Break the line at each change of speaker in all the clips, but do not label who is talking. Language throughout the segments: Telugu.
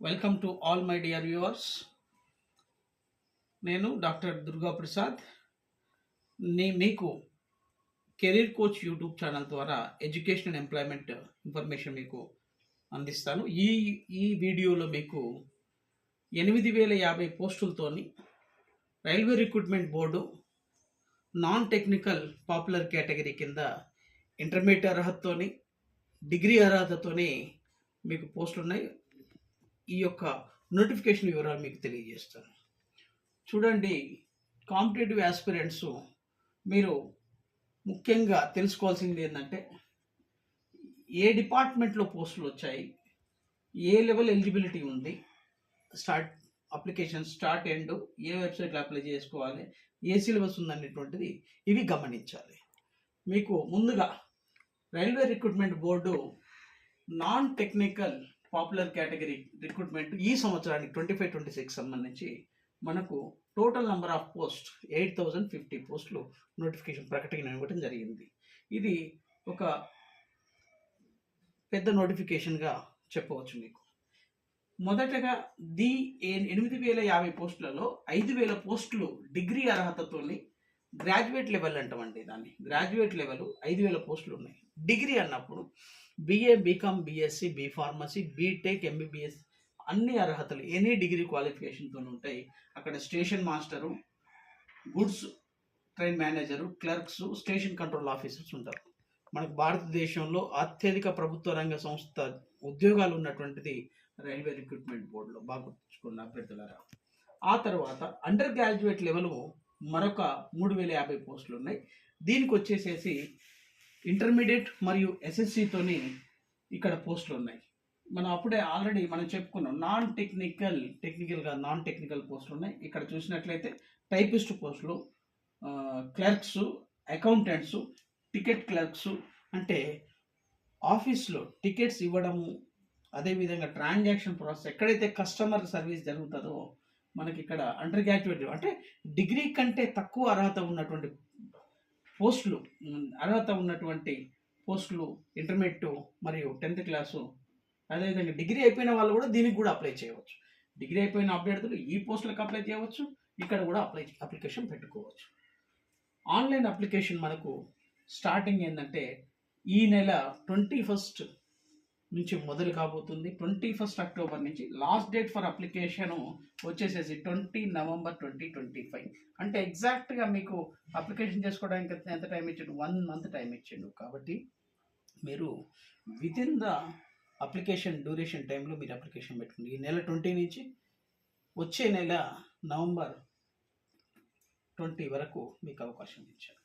Welcome to all my dear viewers నేను డాక్టర్ దుర్గా ప్రసాద్. నీ మీకు కెరీర్ కోచ్ యూట్యూబ్ ఛానల్ ద్వారా ఎడ్యుకేషన్ అండ్ ఎంప్లాయ్మెంట్ ఇన్ఫర్మేషన్ మీకు అందిస్తాను. ఈ ఈ వీడియోలో మీకు ఎనిమిది వేల యాభై పోస్టులతోని railway recruitment board non technical popular category కింద ఇంటర్మీడియట్ అర్హతతోని డిగ్రీ అర్హతతోని మీకు పోస్టులు ఉన్నాయి ఈ యొక్క నోటిఫికేషన్ వివరాలు మీకు తెలియజేస్తాను. చూడండి కాంపిటేటివ్ యాస్పిరెంట్స్ మీరు ముఖ్యంగా తెలుసుకోవాల్సింది ఏంటంటే ఏ డిపార్ట్మెంట్లో పోస్టులు వచ్చాయి ఏ లెవెల్ ఎలిజిబిలిటీ ఉంది స్టార్ట్ అప్లికేషన్ స్టార్ట్ ఎండ్ ఏ వెబ్సైట్లో అప్లై చేసుకోవాలి ఏ సిలబస్ ఉందనేటువంటిది ఇవి గమనించాలి. మీకు ముందుగా railway recruitment board non technical popular category recruitment ఈ సంవత్సరానికి ట్వంటీ ఫైవ్ ట్వంటీ సిక్స్ సంబంధించి మనకు total number of post eight thousand fifty పోస్టులు నోటిఫికేషన్ ప్రకటన ఇవ్వడం జరిగింది. ఇది ఒక పెద్ద నోటిఫికేషన్గా చెప్పవచ్చు మీకు. మొదటగా ది ఎనిమిది వేల యాభై పోస్టులలో ఐదు వేల పోస్టులు డిగ్రీ అర్హతతోని గ్రాడ్యుయేట్ లెవెల్ అంటామండి దాన్ని. గ్రాడ్యుయేట్ లెవెల్ ఐదు వేల పోస్టులు ఉన్నాయి. డిగ్రీ అన్నప్పుడు BA BCom BSc B pharmacy BTech MBBS అన్ని అర్హతలు ఎనీ డిగ్రీ క్వాలిఫికేషన్తో ఉంటాయి. అక్కడ station master goods train manager clerks station control officers ఉంటారు. మనకు భారతదేశంలో అత్యధిక ప్రభుత్వ రంగ సంస్థ ఉద్యోగాలు ఉన్నటువంటిది రైల్వే రిక్రూట్మెంట్ బోర్డులో బాగా గుర్తుంచుకున్న అభ్యర్థులారా. ఆ తర్వాత అండర్ గ్రాడ్యుయేట్ లెవెల్ మరొక మూడు వేల యాభై పోస్టులు ఉన్నాయి దీనికి వచ్చేసేసి ఇంటర్మీడియట్ మరియు ఎస్ఎస్సితోని ఇక్కడ పోస్టులు ఉన్నాయి మనం అప్పుడే ఆల్రెడీ మనం చెప్పుకున్నాం నాన్ టెక్నికల్ టెక్నికల్గా నాన్ టెక్నికల్ పోస్టులు ఉన్నాయి ఇక్కడ చూసినట్లయితే టైపిస్ట్ పోస్టులు క్లర్క్స్ అకౌంటెంట్స్ టికెట్ క్లర్క్స్ అంటే ఆఫీస్లో టికెట్స్ ఇవ్వడము అదేవిధంగా ట్రాన్సాక్షన్ ప్రాసెస్ ఎక్కడైతే కస్టమర్ సర్వీస్ జరుగుతుందో మనకి ఇక్కడ అండర్ గ్రాడ్యుయేట్ అంటే డిగ్రీ కంటే తక్కువ అర్హత ఉన్నటువంటి పోస్టులు అర్హత ఉన్నటువంటి పోస్టులు ఇంటర్మీడియట్ మరియు టెన్త్ క్లాసు అదేవిధంగా డిగ్రీ అయిపోయిన వాళ్ళు కూడా దీనికి కూడా అప్లై చేయవచ్చు. డిగ్రీ అయిపోయిన అభ్యర్థులు ఈ పోస్టులకు అప్లై చేయవచ్చు ఇక్కడ కూడా అప్లై అప్లికేషన్ పెట్టుకోవచ్చు. ఆన్లైన్ అప్లికేషన్ మనకు స్టార్టింగ్ ఏంటంటే ఈ నెల ట్వంటీ ఫస్ట్ నుంచి మొదలు కాబోతుంది. ట్వంటీ ఫస్ట్ అక్టోబర్ నుంచి లాస్ట్ డేట్ ఫర్ అప్లికేషన్ వచ్చేసేసి twenty November twenty twenty five. అంటే ఎగ్జాక్ట్గా మీకు అప్లికేషన్ చేసుకోవడానికి ఎంత- టైం ఇచ్చిండు? వన్ మంత్ టైం ఇచ్చిండు. కాబట్టి మీరు వితిన్ ద అప్లికేషన్ డ్యూరేషన్ టైంలో మీరు అప్లికేషన్ పెట్టుకోండి. ఈ నెల ట్వంటీ నుంచి వచ్చే నెల నవంబర్ ట్వంటీ వరకు మీకు అవకాశం ఇచ్చారు.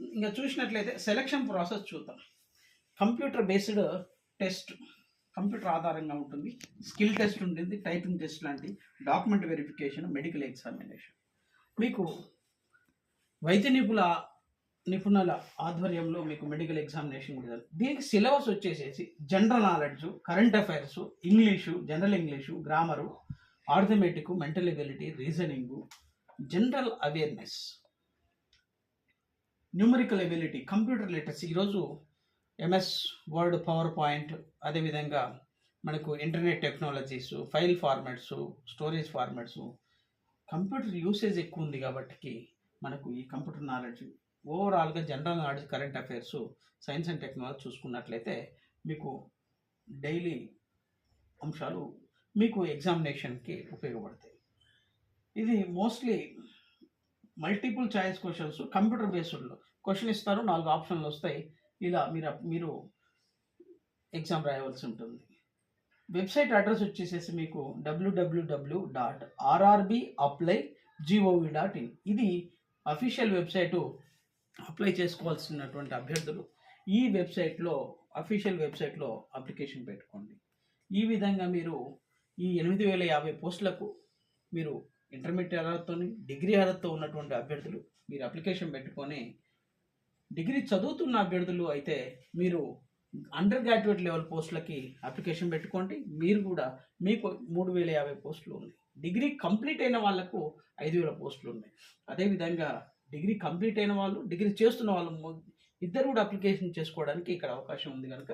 ఇంకా చూసినట్లయితే సెలక్షన్ ప్రాసెస్ చూద్దాం. కంప్యూటర్ బేస్డ్ టెస్ట్ కంప్యూటర్ ఆధారంగా ఉంటుంది. స్కిల్ టెస్ట్ ఉంటుంది టైపింగ్ టెస్ట్ లాంటి డాక్యుమెంట్ వెరిఫికేషన్ మెడికల్ ఎగ్జామినేషన్. మీకు వైద్య నిపుణుల నిపుణుల ఆధ్వర్యంలో మీకు మెడికల్ ఎగ్జామినేషన్ కూడా దీనికి సిలబస్ వచ్చేసేసి general knowledge current affairs English general English grammar arithmetic mental ability reasoning general awareness numerical ability computer literacy. ఈరోజు ఎంఎస్ వర్డ్ పవర్ పాయింట్ అదేవిధంగా మనకు internet technologies file formats storage formats computer usage ఎక్కువ ఉంది కాబట్టి మనకు ఈ కంప్యూటర్ నాలెడ్జ్ ఓవరాల్గా general knowledge current affairs science and technology చూసుకున్నట్లయితే మీకు డైలీ అంశాలు మీకు ఎగ్జామినేషన్కి ఉపయోగపడతాయి. ఇది mostly multiple choice questions computer బేస్డ్లో question ఇస్తారు నాలుగు ఆప్షన్లు వస్తాయి. ఇలా మీరు మీరు ఎగ్జామ్ రాయవలసి ఉంటుంది. వెబ్సైట్ అడ్రస్ వచ్చేసేసి మీకు WWW dot RRB apply GOV dot in ఇది అఫీషియల్ వెబ్సైటు అప్లై చేసుకోవాల్సినటువంటి అభ్యర్థులు. ఈ వెబ్సైట్లో అఫీషియల్ వెబ్సైట్లో అప్లికేషన్ పెట్టుకోండి. ఈ విధంగా మీరు ఈ ఎనిమిది వేల యాభై పోస్టులకు మీరు ఇంటర్మీడియట్ అర్హతతో డిగ్రీ అర్హతతో ఉన్నటువంటి అభ్యర్థులు మీరు అప్లికేషన్ పెట్టుకొని డిగ్రీ చదువుతున్న అభ్యర్థులు అయితే మీరు అండర్ గ్రాడ్యుయేట్ లెవెల్ పోస్టులకి అప్లికేషన్ పెట్టుకోండి. మీరు కూడా మీకు మూడు వేల యాభై పోస్టులు ఉన్నాయి. డిగ్రీ కంప్లీట్ అయిన వాళ్ళకు ఐదు వేల పోస్టులు ఉన్నాయి. అదేవిధంగా డిగ్రీ కంప్లీట్ అయిన వాళ్ళు డిగ్రీ చేస్తున్న వాళ్ళు ఇద్దరు కూడా అప్లికేషన్ చేసుకోవడానికి ఇక్కడ అవకాశం ఉంది కనుక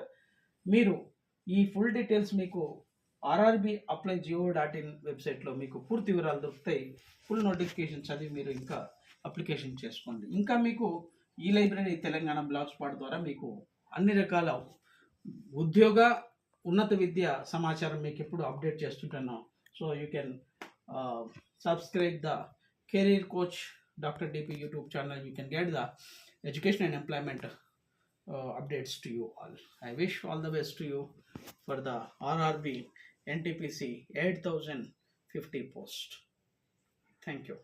మీరు ఈ ఫుల్ డీటెయిల్స్ మీకు RRB apply GOV dot in వెబ్సైట్లో మీకు పూర్తి వివరాలు దొరుకుతాయి. ఫుల్ నోటిఫికేషన్ చదివి మీరు ఇంకా అప్లికేషన్ చేసుకోండి. ఇంకా మీకు ఈ లైబ్రరీ తెలంగాణ బ్లాక్ స్పాట్ ద్వారా మీకు అన్ని రకాల ఉద్యోగ ఉన్నత విద్య సమాచారం మీకు ఎప్పుడు update చేస్తుంటున్నాం. So you can subscribe the career coach doctor DP YouTube channel you can get the education and employment updates to you all I wish all the best to you for the RRB NTPC eight thousand fifty post thank you